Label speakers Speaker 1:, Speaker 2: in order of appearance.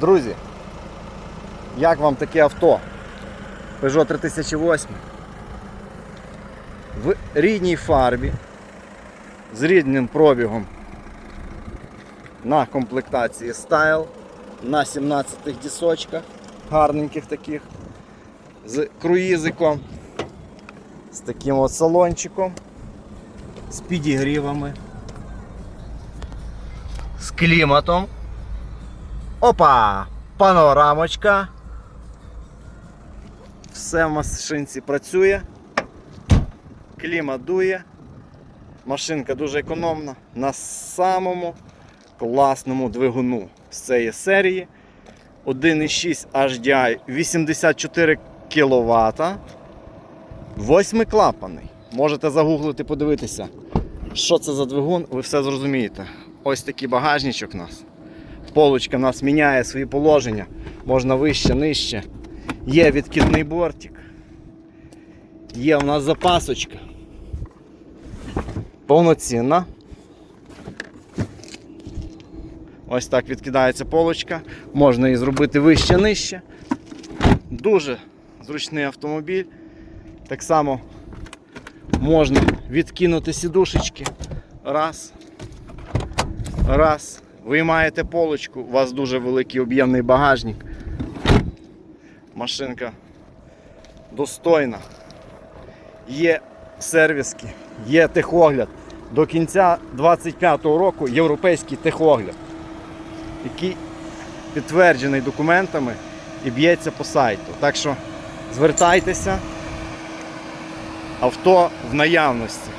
Speaker 1: Друзі, як вам таке авто? Peugeot 3008 в рідній фарбі з рідним пробігом на комплектації Style на 17 дісочках, гарненьких таких, з круїзиком, з таким от салончиком, з підігрівами, з кліматом. Опа! Панорамочка. Все в машинці працює. Клімат дує. Машинка дуже економна на самому класному двигуну з цієї серії. 1,6 HDI 84 кВт. Восьмиклапаний. Можете загуглити, подивитися, що це за двигун, ви все зрозумієте. Ось такий багажничок у нас. Полочка у нас міняє свої положення. Можна вище, нижче. Є відкидний бортик. Є у нас запасочка. Повноцінна. Ось так відкидається полочка. Можна її зробити вище нижче. Дуже зручний автомобіль. Так само можна відкинути сідушечки. Раз. Раз. Виймаєте полочку, у вас дуже великий об'ємний багажник. Машинка достойна. Є сервіски, є техогляд. До кінця 25-го року європейський техогляд, який підтверджений документами і б'ється по сайту. Так що звертайтеся, авто в наявності.